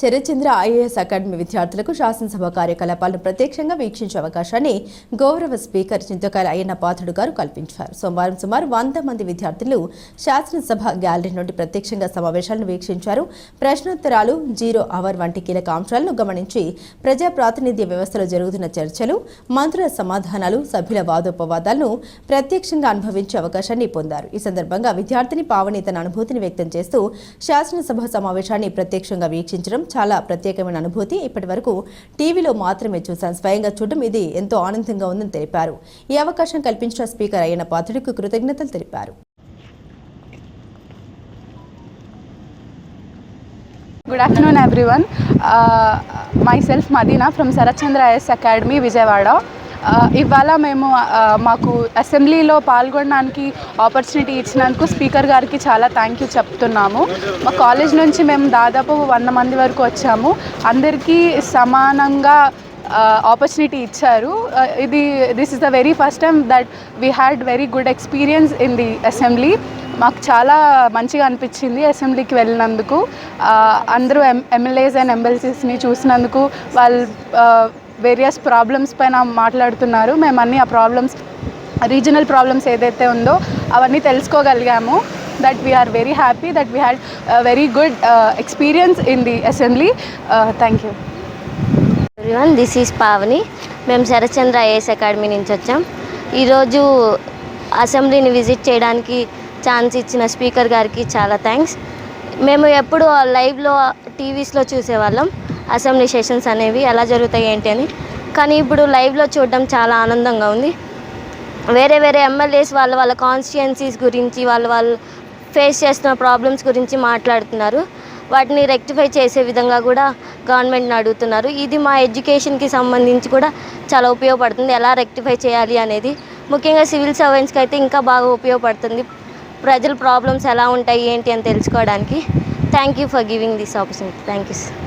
Sarathchandra IAS academy విద్యార్థులకు శాసనసభ కార్యకలాపాలను ప్రత్యక్షంగా వీక్షించే అవకాశాన్ని గౌరవ స్పీకర్ చింతకాయల అయ్యన్న పాత్రుడు గారు కల్పించారు. సోమవారం సుమారు వంద మంది విద్యార్థులు శాసనసభ గ్యాలరీ నుండి ప్రత్యక్షంగా సమావేశాలను వీక్షించారు. ప్రశ్నోత్తరాలు జీరో అవర్ వంటి కీలక అంశాలను గమనించి ప్రజా ప్రాతినిధ్య వ్యవస్థలో జరుగుతున్న చర్చలు మంత్రుల సమాధానాలు సభ్యుల వాదోపవాదాలను ప్రత్యక్షంగా అనుభవించే అవకాశాన్ని పొందారు. ఈ సందర్భంగా విద్యార్థిని పావని తన అనుభూతిని వ్యక్తం చేస్తూ శాసనసభ సమావేశాన్ని ప్రత్యక్షంగా వీక్షించడం చాలా ప్రత్యేకమైన అనుభూతి. ఇప్పటి వరకు టీవీలో మాత్రమే చూశాను స్వయంగా చూడడం ఇది ఎంతో ఆనందంగా ఉందని తెలిపారు. ఈ అవకాశం కల్పించిన స్పీకర్ అయిన పాత్రుడికి కృతజ్ఞతలు తెలిపారు. Good afternoon, everyone. Myself Madina from Sarachandra IAS academy Vijayawada ఇవాళ మేము మాకు అసెంబ్లీలో పాల్గొనడానికి ఆపర్చునిటీ ఇచ్చినందుకు స్పీకర్ గారికి చాలా థ్యాంక్ యూ చెప్తున్నాము. మా కాలేజ్ నుంచి మేము దాదాపు వంద మంది వరకు వచ్చాము. అందరికీ సమానంగా ఆపర్చునిటీ ఇచ్చారు. ఇది this is the very first time that we had very good experience in the assembly మాకు చాలా మంచిగా అనిపించింది అసెంబ్లీకి వెళ్ళినందుకు. అందరూ ఎం ఎమ్మెల్యేస్ అండ్ ఎమ్మెల్సీస్ని చూసినందుకు. వాళ్ళు వేరియస్ ప్రాబ్లమ్స్ పైన మాట్లాడుతున్నారు. మేము అన్ని ఆ ప్రాబ్లమ్స్ రీజనల్ ప్రాబ్లమ్స్ ఏదైతే ఉందో అవన్నీ తెలుసుకోగలిగాము. That we are very happy that we had very good experience in the assembly thank you everyone this is Pavani మేము శరచంద్ర ఐఏఎస్ అకాడమీ నుంచి వచ్చాం. ఈరోజు అసెంబ్లీని విజిట్ చేయడానికి ఛాన్స్ ఇచ్చిన స్పీకర్ గారికి చాలా థ్యాంక్స్ మేము ఎప్పుడు లైవ్లో టీవీస్లో చూసేవాళ్ళం. అసెంబ్లీ సెషన్స్ అనేవి ఎలా జరుగుతాయి ఏంటి అని. కానీ ఇప్పుడు లైవ్లో చూడడం చాలా ఆనందంగా ఉంది. వేరే వేరే ఎమ్మెల్యేస్ వాళ్ళ వాళ్ళ కాన్స్టిట్యుయెన్సీస్ గురించి వాళ్ళు వాళ్ళు ఫేస్ చేస్తున్న ప్రాబ్లమ్స్ గురించి మాట్లాడుతున్నారు. వాటిని రెక్టిఫై చేసే విధంగా కూడా గవర్నమెంట్ని అడుగుతున్నారు. ఇది మా ఎడ్యుకేషన్కి సంబంధించి కూడా చాలా ఉపయోగపడుతుంది. ఎలా రెక్టిఫై చేయాలి అనేది. ముఖ్యంగా సివిల్ సర్వెంట్స్కి అయితే ఇంకా బాగా ఉపయోగపడుతుంది. ప్రజల ప్రాబ్లమ్స్ ఎలా ఉంటాయి ఏంటి అని తెలుసుకోవడానికి. Thank you for giving this opportunity thank you